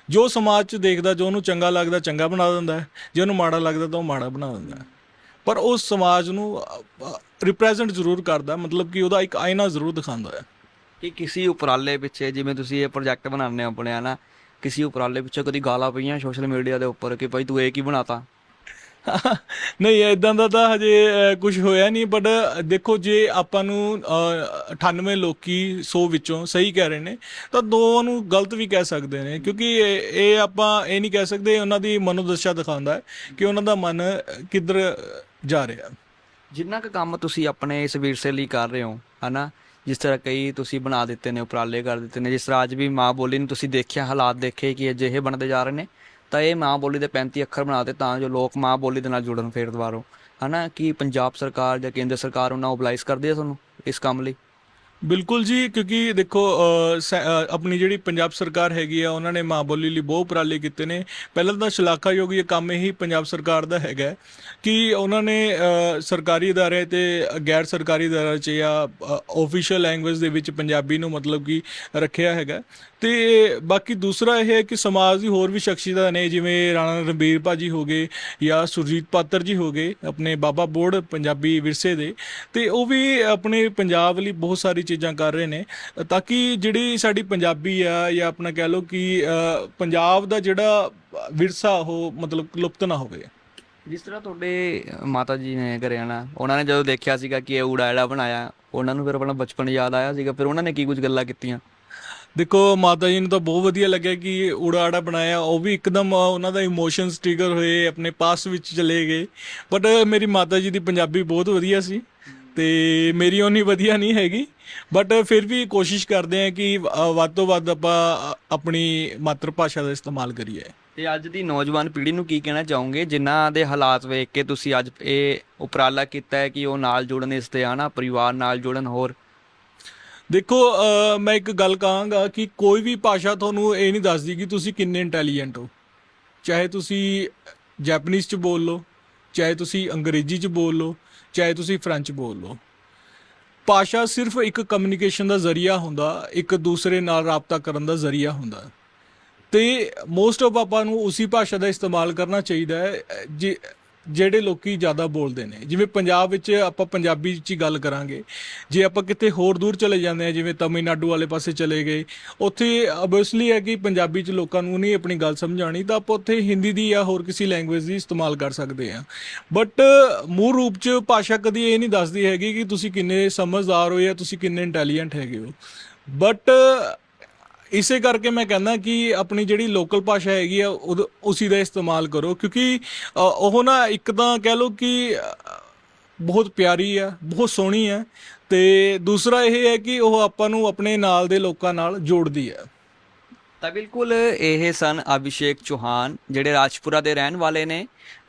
ਜੋ ਸਮਾਜ 'ਚ ਦੇਖਦਾ, ਜੋ ਉਹਨੂੰ ਚੰਗਾ ਲੱਗਦਾ, ਚੰਗਾ ਬਣਾ ਦਿੰਦਾ ਜੇ ਉਹਨੂੰ ਮਾੜਾ ਲੱਗਦਾ ਤਾਂ ਉਹ ਮਾੜਾ ਬਣਾ ਦਿੰਦਾ ਪਰ ਉਹ ਸਮਾਜ ਨੂੰ ਰਿਪਰੈਜ਼ੈਂਟ ਜ਼ਰੂਰ ਕਰਦਾ, ਮਤਲਬ ਕਿ ਉਹਦਾ ਇੱਕ ਆਇਨਾ ਜ਼ਰੂਰ ਦਿਖਾਉਂਦਾ ਹੈ। ਕਿ ਕਿਸੇ ਉਪਰਾਲੇ ਪਿੱਛੇ, ਜਿਵੇਂ ਤੁਸੀਂ ਇਹ ਪ੍ਰੋਜੈਕਟ ਬਣਾਉਂਦੇ ਹੋ ਆਪਣੇ ਨਾ ਕਿਸੇ ਉਪਰਾਲੇ ਪਿੱਛੇ ਕਦੀ ਗਾਲਾਂ ਪਈਆਂ ਸੋਸ਼ਲ ਮੀਡੀਆ ਦੇ ਉੱਪਰ ਕਿ ਭਾਈ ਤੂੰ ਇਹ ਕੀ ਬਣਾਤਾ? ਨਹੀਂ ਇਦਾਂ ਦਾ ਤਾਂ ਹਜੇ ਕੁਝ ਹੋਇਆ ਨਹੀਂ ਬਟ ਦੇਖੋ ਜੇ ਆਪਾਂ ਨੂੰ ਅਹ, 98 ਲੋਕੀ 100 ਵਿੱਚੋਂ ਸਹੀ ਕਹਿ ਰਹੇ ਨੇ ਤਾਂ ਦੋ ਨੂੰ ਗਲਤ ਵੀ ਕਹਿ ਸਕਦੇ ਨੇ ਕਿਉਂਕਿ ਇਹ ਇਹ ਆਪਾਂ ਇਹ ਨਹੀਂ ਕਹਿ ਸਕਦੇ ਉਹਨਾਂ ਦੀ ਮਨੋਦਸ਼ਾ ਦਿਖਾਉਂਦਾ ਹੈ ਕਿ ਉਹਨਾਂ ਦਾ ਮਨ ਕਿੱਧਰ ਜਾ ਰਿਹਾ। ਜਿੰਨਾ ਕੁ ਕੰਮ ਤੁਸੀਂ ਆਪਣੇ ਇਸ ਵਿਰਸੇ ਲਈ ਕਰ ਰਹੇ ਹੋ ਹਨਾ ਜਿਸ ਤਰ੍ਹਾਂ ਕਈ ਤੁਸੀਂ ਬਣਾ ਦਿੱਤੇ ਨੇ ਉਪਰਾਲੇ ਕਰ ਦਿੱਤੇ ਨੇ ਜਿਸ ਤਰ੍ਹਾਂ ਅੱਜ ਵੀ ਮਾਂ ਬੋਲੀ ਨੂੰ ਤੁਸੀਂ ਦੇਖਿਆ ਹਾਲਾਤ ਦੇਖੇ ਕਿ ਅਜਿਹੇ ਬਣਦੇ ਜਾ ਰਹੇ ਨੇ ਤਾਂ ਇਹ ਮਾਂ ਬੋਲੀ ਦੇ 35 ਅੱਖਰ ਬਣਾਤੇ ਤਾਂ ਜੋ ਲੋਕ ਮਾਂ ਬੋਲੀ ਦੇ ਨਾਲ ਜੁੜਨ ਫੇਰ ਦੁਬਾਰਾ। ਹਨਾ, ਕਿ ਪੰਜਾਬ ਸਰਕਾਰ ਜਾਂ ਕੇਂਦਰ ਸਰਕਾਰ ਉਹਨਾਂ ਮੋਬਿਲਾਈਜ਼ ਕਰਦੀ ਹੈ ਤੁਹਾਨੂੰ ਇਸ ਕੰਮ ਲਈ? ਬਿਲਕੁਲ ਜੀ ਕਿਉਂਕਿ ਦੇਖੋ ਅ, ਆਪਣੀ ਜਿਹੜੀ ਪੰਜਾਬ ਸਰਕਾਰ ਹੈਗੀ ਆ ਉਹਨਾਂ ਨੇ ਮਾਂ ਬੋਲੀ ਲਈ ਬਹੁਤ ਉਪਰਾਲੇ ਕੀਤੇ ਨੇ। ਪਹਿਲਾਂ ਤਾਂ ਸ਼ਲਾਘਾਯੋਗ ਇਹ ਕੰਮ ਹੀ ਪੰਜਾਬ ਸਰਕਾਰ ਦਾ ਹੈਗਾ ਕਿ ਉਹਨਾਂ ਨੇ ਸਰਕਾਰੀ ਅਦਾਰੇ ਤੇ ਗੈਰ ਸਰਕਾਰੀ ਅਦਾਰੇ 'ਚ ਜਾਂ ਆਫੀਸ਼ੀਅਲ ਲੈਂਗੁਏਜ ਦੇ ਵਿੱਚ ਪੰਜਾਬੀ ਨੂੰ ਮਤਲਬ ਕਿ ਰੱਖਿਆ ਹੈਗਾ ਤੇ ਬਾਕੀ ਦੂਸਰਾ ਇਹ ਹੈ ਕਿ ਸਮਾਜ ਦੀ ਹੋਰ ਵੀ ਸ਼ਖਸੀਅਤਾਂ ਨੇ ਜਿਵੇਂ ਰਾਣਾ ਰਣਬੀਰ ਭਾਜੀ ਹੋ ਗਏ ਜਾਂ ਸੁਰਜੀਤ ਪਾਤਰ ਜੀ ਹੋ ਗਏ ਆਪਣੇ ਬਾਬਾ ਬੋੜ ਪੰਜਾਬੀ ਵਿਰਸੇ ਦੇ। ਤੇ ਉਹ ਵੀ ਆਪਣੇ ਪੰਜਾਬ ਲਈ ਬਹੁਤ ਸਾਰੀ ਚੀਜ਼ਾਂ ਕਰ ਰਹੇ ਨੇ ਤਾਂ ਕਿ ਜਿਹੜੀ ਸਾਡੀ ਪੰਜਾਬੀ ਆ ਜਾਂ ਆਪਣਾ ਕਹਿ ਲਓ ਕਿ ਪੰਜਾਬ ਦਾ ਜਿਹੜਾ ਵਿਰਸਾ ਉਹ ਮਤਲਬ ਲੁਪਤ ਨਾ ਹੋਵੇ। ਜਿਸ ਤਰ੍ਹਾਂ ਤੁਹਾਡੇ ਮਾਤਾ ਜੀ ਨੇ ਘਰੇ ਆਣਾ ਉਹਨਾਂ ਨੇ ਜਦੋਂ ਦੇਖਿਆ ਸੀਗਾ ਕਿ ਇਹ ਊੜਾ ਜਿਹੜਾ ਬਣਾਇਆ ਉਹਨਾਂ ਨੂੰ ਫਿਰ ਆਪਣਾ ਬਚਪਨ ਯਾਦ ਆਇਆ ਸੀਗਾ ਫਿਰ ਉਹਨਾਂ ਨੇ ਕੀ ਕੁਝ ਗੱਲਾਂ ਕੀਤੀਆਂ? ਦੇਖੋ ਮਾਤਾ ਜੀ ਨੂੰ ਤਾਂ ਬਹੁਤ ਵਧੀਆ ਲੱਗਿਆ ਕਿ ਊੜਾ ਆੜਾ ਬਣਾਇਆ ਉਹ ਵੀ ਇੱਕਦਮ ਉਹਨਾਂ ਦਾ ਇਮੋਸ਼ਨਸ ਟ੍ਰਿਗਰ ਹੋਏ ਆਪਣੇ ਪਾਸ ਵਿੱਚ ਚਲੇ ਗਏ ਬਟ ਮੇਰੀ ਮਾਤਾ ਜੀ ਦੀ ਪੰਜਾਬੀ ਬਹੁਤ ਵਧੀਆ ਸੀ। ਤੇ ਮੇਰੀ ਉਨੀ ਵਧੀਆ ਨਹੀਂ ਹੈਗੀ ਬਟ ਫਿਰ ਵੀ ਕੋਸ਼ਿਸ਼ ਕਰਦੇ ਆ ਕਿ ਵੱਧ ਤੋਂ ਵੱਧ ਆਪਾਂ ਆਪਣੀ ਮਾਤਰ ਭਾਸ਼ਾ ਦਾ ਇਸਤੇਮਾਲ ਕਰੀਏ। ਤੇ ਅੱਜ ਦੀ ਨੌਜਵਾਨ ਪੀੜ੍ਹੀ ਨੂੰ ਕੀ ਕਹਿਣਾ ਚਾਹੋਗੇ? ਜਿਨ੍ਹਾਂ ਦੇ ਹਾਲਾਤ ਵੇਖ ਕੇ ਤੁਸੀਂ ਅੱਜ ਇਹ ਉਪਰਾਲਾ ਕੀਤਾ ਹੈ ਕਿ ਉਹ ਨਾਲ ਜੁੜਨ ਇਸ ਤੇ ਆਣਾ ਪਰਿਵਾਰ ਨਾਲ ਜੁੜਨ ਹੋਰ? ਦੇਖੋ ਮੈਂ ਇੱਕ ਗੱਲ ਕਹਾਂਗਾ ਕਿ ਕੋਈ ਵੀ ਭਾਸ਼ਾ ਤੁਹਾਨੂੰ ਇਹ ਨਹੀਂ ਦੱਸਦੀ ਕਿ ਤੁਸੀਂ ਕਿੰਨੇ ਇੰਟੈਲੀਜੈਂਟ ਹੋ। ਚਾਹੇ ਤੁਸੀਂ ਜੈਪਨੀਜ਼ ਚ ਬੋਲ ਲਓ ਚਾਹੇ ਤੁਸੀਂ ਅੰਗਰੇਜ਼ੀ ਚ ਬੋਲ ਲਓ ਚਾਹੇ ਤੁਸੀਂ ਫ੍ਰੈਂਚ ਬੋਲ ਲਓ। ਭਾਸ਼ਾ ਸਿਰਫ ਇੱਕ ਕਮਿਊਨੀਕੇਸ਼ਨ ਦਾ ਜ਼ਰੀਆ ਹੁੰਦਾ, ਇੱਕ ਦੂਸਰੇ ਨਾਲ ਰਾਬਤਾ ਕਰਨ ਦਾ ਜ਼ਰੀਆ ਹੁੰਦਾ। ਤੇ ਮੋਸਟ ਆਫ ਆਪਾਂ ਨੂੰ ਉਸੇ ਭਾਸ਼ਾ ਦਾ ਇਸਤੇਮਾਲ ਕਰਨਾ ਚਾਹੀਦਾ ਹੈ। ਜੇ ਜਿਹੜੇ ਲੋਕੀ ਜ਼ਿਆਦਾ ਬੋਲਦੇ ਨੇ, ਜਿਵੇਂ ਪੰਜਾਬ ਵਿੱਚ ਆਪਾਂ ਪੰਜਾਬੀ 'ਚ ਹੀ ਗੱਲ ਕਰਾਂਗੇ, ਜੇ ਆਪਾਂ ਕਿਤੇ ਹੋਰ ਦੂਰ ਚਲੇ ਜਾਂਦੇ ਆ ਜਿਵੇਂ ਤਮਿਲਨਾਡੂ ਵਾਲੇ ਪਾਸੇ ਚਲੇ ਗਏ, ਉੱਥੇ ਆਬਵੀਅਸਲੀ ਹੈ ਕਿ ਪੰਜਾਬੀ 'ਚ ਲੋਕਾਂ ਨੂੰ ਨਹੀਂ ਆਪਣੀ ਗੱਲ ਸਮਝਾਣੀ ਤਾਂ ਆਪਾਂ ਉੱਥੇ ਹਿੰਦੀ ਦੀ ਜਾਂ ਹੋਰ ਕਿਸੇ ਲੈਂਗੁਏਜ ਦੀ ਇਸਤੇਮਾਲ ਕਰ ਸਕਦੇ ਆ ਬਟ ਮੂਲ ਰੂਪ 'ਚ ਭਾਸ਼ਾ ਕਦੀ ਇਹ ਨਹੀਂ ਦੱਸਦੀ ਹੈਗੀ ਕਿ ਤੁਸੀਂ ਕਿੰਨੇ ਸਮਝਦਾਰ ਹੋ ਜਾਂ ਤੁਸੀਂ ਕਿੰਨੇ ਇੰਟੈਲੀਜੈਂਟ ਹੈਗੇ ਹੋ। ਬਟ ਇਸੇ ਕਰਕੇ ਮੈਂ ਕਹਿੰਦਾ ਕਿ ਆਪਣੀ ਜਿਹੜੀ ਲੋਕਲ ਭਾਸ਼ਾ ਹੈਗੀ ਆ ਉਹਦ- ਉਸੀ ਦਾ ਇਸਤੇਮਾਲ ਕਰੋ ਕਿਉਂਕਿ ਅ, ਉਹ ਨਾ ਇੱਕ ਤਾਂ ਕਹਿ ਲਓ ਕਿ ਅ, ਬਹੁਤ ਪਿਆਰੀ ਆ ਬਹੁਤ ਸੋਹਣੀ ਆ ਤੇ ਦੂਸਰਾ ਇਹ ਹੈ ਕਿ ਉਹ ਆਪਾਂ ਨੂੰ ਆਪਣੇ ਨਾਲ ਦੇ ਲੋਕਾਂ ਨਾਲ ਜੋੜਦੀ ਹੈ ਤਾਂ ਬਿਲਕੁਲ ਇਹ ਸਨ ਅਭਿਸ਼ੇਕ ਚੌਹਾਨ ਜਿਹੜੇ ਰਾਜਪੁਰਾ ਦੇ ਰਹਿਣ ਵਾਲੇ ਨੇ।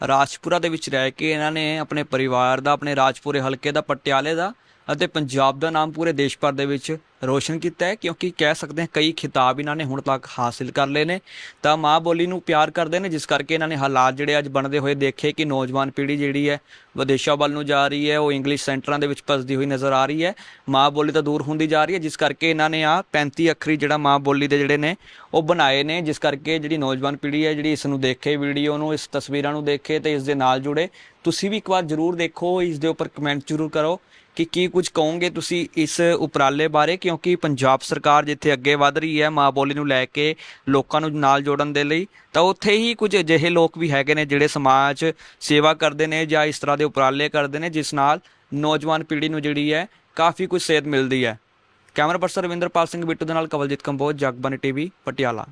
ਰਾਜਪੁਰਾ ਦੇ ਵਿੱਚ ਰਹਿ ਕੇ ਇਹਨਾਂ ਨੇ ਆਪਣੇ ਪਰਿਵਾਰ ਦਾ ਆਪਣੇ ਰਾਜਪੁਰੇ ਹਲਕੇ ਦਾ ਪਟਿਆਲੇ ਦਾ ਅਤੇ ਪੰਜਾਬ ਦਾ ਨਾਮ ਪੂਰੇ ਦੇਸ਼ ਭਰ ਦੇ ਵਿੱਚ ਰੋਸ਼ਨ ਕੀਤਾ ਹੈ, ਕਿਉਂਕਿ ਕਹਿ ਸਕਦੇ ਹਾਂ ਕਈ ਖਿਤਾਬ ਇਹਨਾਂ ਨੇ ਹੁਣ ਤੱਕ ਹਾਸਿਲ ਕਰ ਲਏ ਨੇ। ਤਾਂ ਮਾਂ ਬੋਲੀ ਨੂੰ ਪਿਆਰ ਕਰਦੇ ਨੇ, ਜਿਸ ਕਰਕੇ ਇਹਨਾਂ ਨੇ ਹਾਲਾਤ ਜਿਹੜੇ ਅੱਜ ਬਣਦੇ ਹੋਏ ਦੇਖੇ ਕਿ ਨੌਜਵਾਨ ਪੀੜ੍ਹੀ ਜਿਹੜੀ ਹੈ, ਵਿਦੇਸ਼ਾਂ ਵੱਲ ਨੂੰ ਜਾ ਰਹੀ ਹੈ, ਉਹ ਇੰਗਲਿਸ਼ ਸੈਂਟਰਾਂ ਦੇ ਵਿੱਚ ਫਸਦੀ ਹੋਈ ਨਜ਼ਰ ਆ ਰਹੀ ਹੈ। ਮਾਂ ਬੋਲੀ ਤਾਂ ਦੂਰ ਹੁੰਦੀ ਜਾ ਰਹੀ ਹੈ, ਜਿਸ ਕਰਕੇ ਇਹਨਾਂ ਨੇ ਆ 35 ਅੱਖਰੀ ਜਿਹੜਾ ਮਾਂ ਬੋਲੀ ਦੇ ਜਿਹੜੇ ਨੇ, ਉਹ ਬਣਾਏ ਨੇ। ਜਿਸ ਕਰਕੇ ਜਿਹੜੀ ਨੌਜਵਾਨ ਪੀੜ੍ਹੀ ਹੈ, ਜਿਹੜੀ ਇਸ ਨੂੰ ਦੇਖੇ, ਵੀਡੀਓ ਨੂੰ, ਇਸ ਤਸਵੀਰਾਂ ਨੂੰ ਦੇਖੇ ਤੇ ਇਸ ਦੇ ਨਾਲ ਜੁੜੇ। ਤੁਸੀਂ ਵੀ ਇੱਕ ਵਾਰ ਜ਼ਰੂਰ ਦੇਖੋ, ਇਸ ਦੇ ਉੱਪਰ ਕਮੈਂਟ ਜ਼ਰੂਰ ਕਰੋ। ਕਿ ਕੀ ਕੁਝ ਕਹੋਗੇ ਤੁਸੀਂ ਇਸ ਉਪਰਾਲੇ ਬਾਰੇ? ਕਿਉਂਕਿ ਪੰਜਾਬ ਸਰਕਾਰ ਜਿੱਥੇ ਅੱਗੇ ਵਧ ਰਹੀ ਹੈ ਮਾਂ ਬੋਲੀ ਨੂੰ ਲੈ ਕੇ ਲੋਕਾਂ ਨੂੰ ਨਾਲ ਜੋੜਨ ਦੇ ਲਈ, ਤਾਂ ਉੱਥੇ ਹੀ ਕੁਝ ਅਜਿਹੇ ਲੋਕ ਵੀ ਹੈਗੇ ਨੇ ਜਿਹੜੇ ਸਮਾਜ ਸੇਵਾ ਕਰਦੇ ਨੇ ਜਾਂ ਇਸ ਤਰ੍ਹਾਂ ਦੇ ਉਪਰਾਲੇ ਕਰਦੇ ਨੇ, ਜਿਸ ਨਾਲ ਨੌਜਵਾਨ ਪੀੜ੍ਹੀ ਨੂੰ ਜਿਹੜੀ ਹੈ ਕਾਫੀ ਕੁਝ ਸੇਧ ਮਿਲਦੀ ਹੈ। ਕੈਮਰਾ ਪਰਸਨ ਰਵਿੰਦਰਪਾਲ ਸਿੰਘ ਬਿੱਟੂ ਦੇ ਨਾਲ ਕਵਲਜੀਤ ਕੰਬੋਜ ਜਗਬਾਨੀ ਟੀਵੀ, ਪਟਿਆਲਾ।